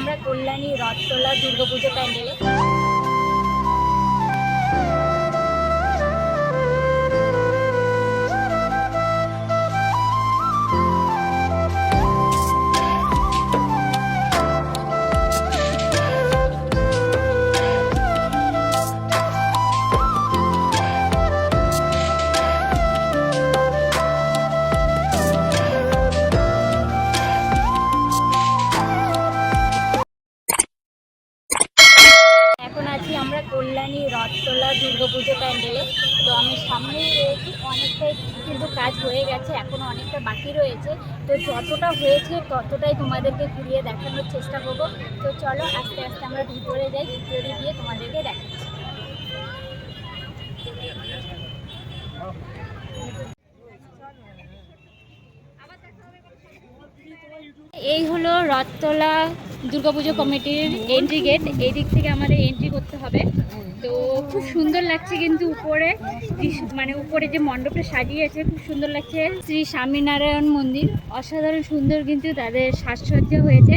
আমরা কল্যাণী রথতলা দুর্গাপুজো প্যান্ডেলে। প্যান্ডেলে তো আমি সামনেই রয়েছি, অনেকটাই কিন্তু কাজ হয়ে গেছে, এখনও অনেকটা বাকি রয়েছে। তো যতটা হয়েছে ততটাই তোমাদেরকে ঘুরিয়ে দেখানোর চেষ্টা করব। তো চলো আস্তে আস্তে আমরা ভিতরে যাই, ভিতরে গিয়ে তোমাদেরকে দেখাচ্ছি। এই হলো রথতলা দুর্গাপুজো কমিটির এন্ট্রি গেট এই দিক থেকে আমাদের এন্ট্রি করতে হবে। তো খুব সুন্দর লাগছে কিন্তু উপরে মানে উপরে যে মণ্ডপটা সাজিয়েছে, খুব সুন্দর লাগছে। শ্রী স্বামীনারায়ণ মন্দির, অসাধারণ সুন্দর কিন্তু তাদের সাজসজ্জা হয়েছে।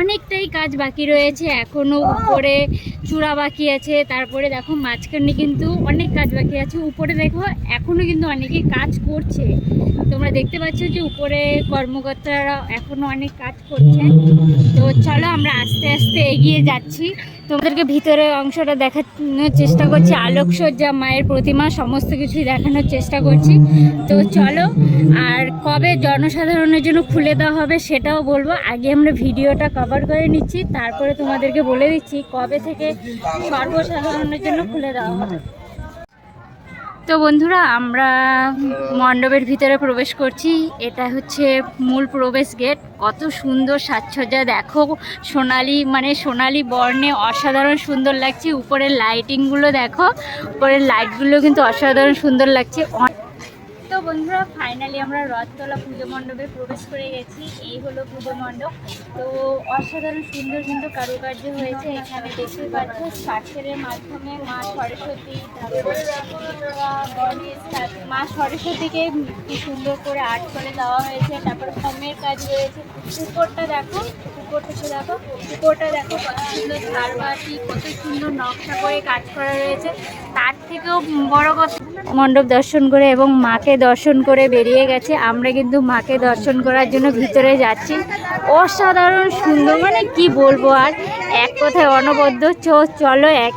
অনেকটাই কাজ বাকি রয়েছে এখনও উপরে চূড়া বাকি আছে, তারপরে দেখো মাঝখানে কিন্তু অনেক কাজ বাকি আছে। উপরে দেখো এখনও কিন্তু অনেকেই কাজ করছে। তোমরা দেখতে পাচ্ছ যে উপরে কর্মকর্তারা এখনও অনেক কাজ করছে। তো চলো, আমরা আস্তে আস্তে এগিয়ে যাচ্ছি। তোমাদেরকে ভিতরের অংশটা দেখানোর চেষ্টা করছি। আলোকসজ্জা, মায়ের প্রতিমা, সমস্ত কিছুই দেখানোর চেষ্টা করছি। তো চলো, আর কবে জনসাধারণের জন্য খুলে দেওয়া হবে সেটাও বলব। আগে আমরা ভিডিওটা কভার করে নিচ্ছি, তারপরে তোমাদেরকে বলে দিচ্ছি কবে থেকে সর্বসাধারণের জন্য খুলে দেওয়া হবে। তো বন্ধুরা, আমরা মণ্ডপের ভিতরে প্রবেশ করছি। এটা হচ্ছে মূল প্রবেশ গেট। কত সুন্দর সাজসজ্জা। দেখো, সোনালি মানে সোনালি বর্ণে অসাধারণ সুন্দর লাগছে। উপরের লাইটিংগুলো দেখো। উপরের লাইটগুলো কিন্তু অসাধারণ সুন্দর লাগছে। বন্ধুরা ফাইনালি আমরা রথতলা পুজো মণ্ডপে প্রবেশ করে গেছি। এই হলো পুজো মণ্ডপ। তো অসাধারণ সুন্দর কিন্তু কারুকার্য হয়েছে এখানে দেখতে পাচ্ছ। স্ট্রাকচারের মাধ্যমে মা সরস্বতী মা সরস্বতীকে কি সুন্দর করে আর্ট করে দেওয়া হয়েছে। তারপর হোমের কাজ রয়েছে উপরটা দেখো উপরটা দেখো উপরটা দেখো কত সুন্দর ঝাড়বাতি কত সুন্দর নকশা করে কাজ করা রয়েছে। তার থেকেও বড় কথা, মণ্ডপ দর্শন করে এবং মাকে দর্শন করে বেরিয়ে গেছে। আমরা কিন্তু মাকে দর্শন করার জন্য ভিতরে যাচ্ছি। অসাধারণ সুন্দর মানে কি বলব আর? এক কথায় অনবদ্য। চলো এক,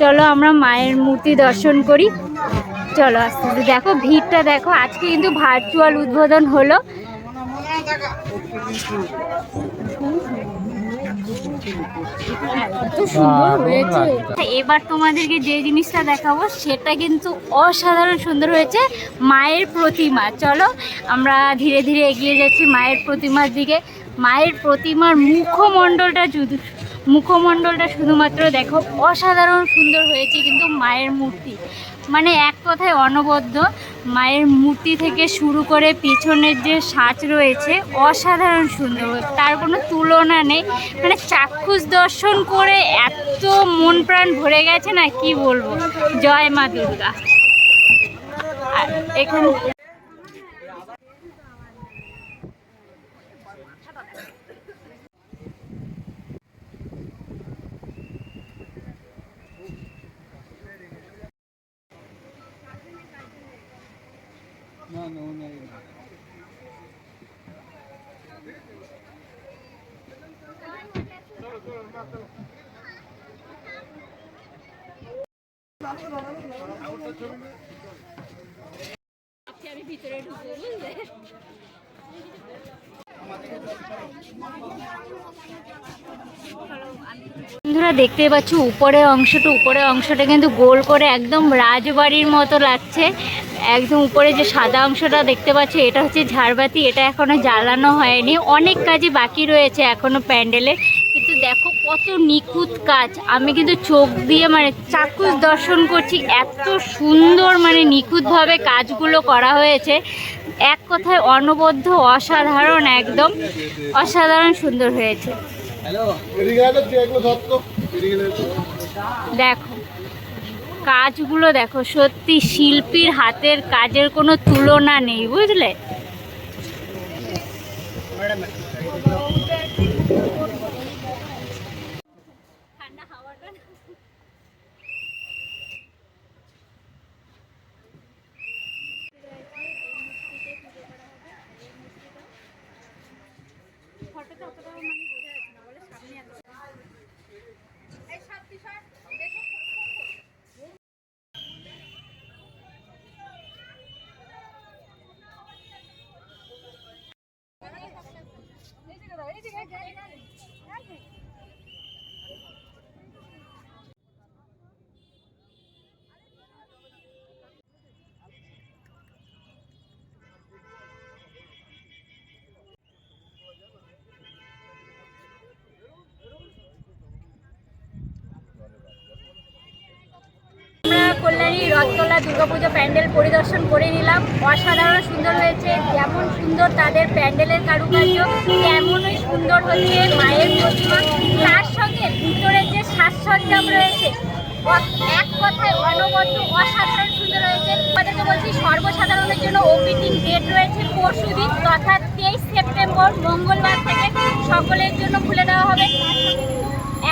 চলো আমরা মায়ের মূর্তি দর্শন করি। চলো আস্তে দেখো, ভিড়টা দেখো। আজকে কিন্তু ভার্চুয়াল উদ্বোধন হলো। এবার তোমাদেরকে যে জিনিসটা দেখাবো সেটা কিন্তু অসাধারণ সুন্দর হয়েছে মায়ের প্রতিমা। চলো আমরা ধীরে ধীরে এগিয়ে যাচ্ছি মায়ের প্রতিমার দিকে। মায়ের প্রতিমার মুখমণ্ডলটা শুধু মুখমণ্ডলটা শুধুমাত্র দেখো অসাধারণ সুন্দর হয়েছে কিন্তু মায়ের মূর্তি। মানে এক কথায় অনবদ্য, মায়ের মূর্তি থেকে শুরু করে পিছনের যে সাজ রয়েছে, অসাধারণ সুন্দর। তার কোনো তুলনা নেই। মানে চাক্ষুষ দর্শন করে এত মন প্রাণ ভরে গেছে না, কি বলব? জয় মা দুর্গা। এখানে বন্ধুরা দেখতে পাচ্ছ উপরের অংশটা উপরের অংশটা কিন্তু গোল করে একদম রাজবাড়ির মতো লাগছে। একদম উপরে যে সাদা অংশটা দেখতে পাচ্ছ, এটা হচ্ছে ঝাড়বাতি, এটা এখনও জ্বালানো হয়নি। অনেক কাজই বাকি রয়েছে এখনও প্যান্ডেলে। দেখো কত নিখুঁত কাজ। আমি কিন্তু চোখ দিয়ে মানে চাক্ষুষ দর্শন করছি এত সুন্দর মানে নিখুঁতভাবে কাজগুলো করা হয়েছে। এক কথায় অনবদ্য অসাধারণ একদম অসাধারণ সুন্দর হয়েছে। দেখো কাজগুলো দেখো সত্যি শিল্পীর হাতের কাজের কোনো তুলনা নেই বুঝলে? ফটোতে অতটা মানে বোঝা যাচ্ছে না বলে এই সব টি শার্ট এই দিকে কল্যাণী রথতলা দুর্গাপুজো প্যান্ডেল পরিদর্শন করে নিলাম। অসাধারণ সুন্দর হয়েছে যেমন সুন্দর তাদের প্যান্ডেলের কারুকার্য তেমনই সুন্দর হচ্ছে মায়ের প্রতিমা। তার সঙ্গে ভিতরের যে সাজসজ্জাম রয়েছে এক কথায় অনবদ্য, অসাধারণ সুন্দর হয়েছে। আমাদেরকে বলছি, সর্বসাধারণের জন্য ওপিনিং ডেট রয়েছে পরশু দিন, তথা তেইশ সেপ্টেম্বর, মঙ্গলবার থেকে সকলের জন্য খুলে দেওয়া হবে।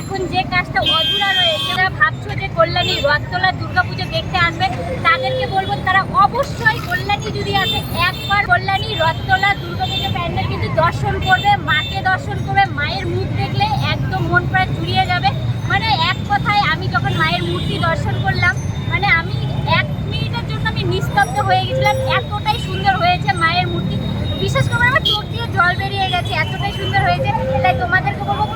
এখন যে কাজটা অধুরা রয়েছে যারা ভাবছ রথতলা দুর্গাপুজো দেখতে আসবে। তাদেরকে বলব, তারা অবশ্যই কল্যাণী যদি আসে, একবার কল্যাণী রথতলা দুর্গা দুর্গাপুজো প্যান্ডেল কিন্তু দর্শন করবে, মাকে দর্শন করবে, মায়ের মুখ দেখলে একদম মন প্রায় জুড়িয়ে যাবে। মানে এক কথায় আমি যখন মায়ের মূর্তি দর্শন করলাম মানে আমি এক মিনিটের জন্য আমি নিস্তব্ধ হয়ে গেছিলাম, এতটাই সুন্দর হয়েছে মায়ের মূর্তি। বিশেষ করে আমার চোখ দিয়ে জল বেরিয়ে গেছে, এতটাই সুন্দর হয়েছে। তাই তোমাদেরকে বলব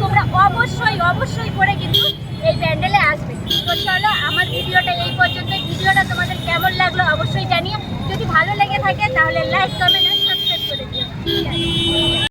থাকে তাহলে লাইক কমেন্ট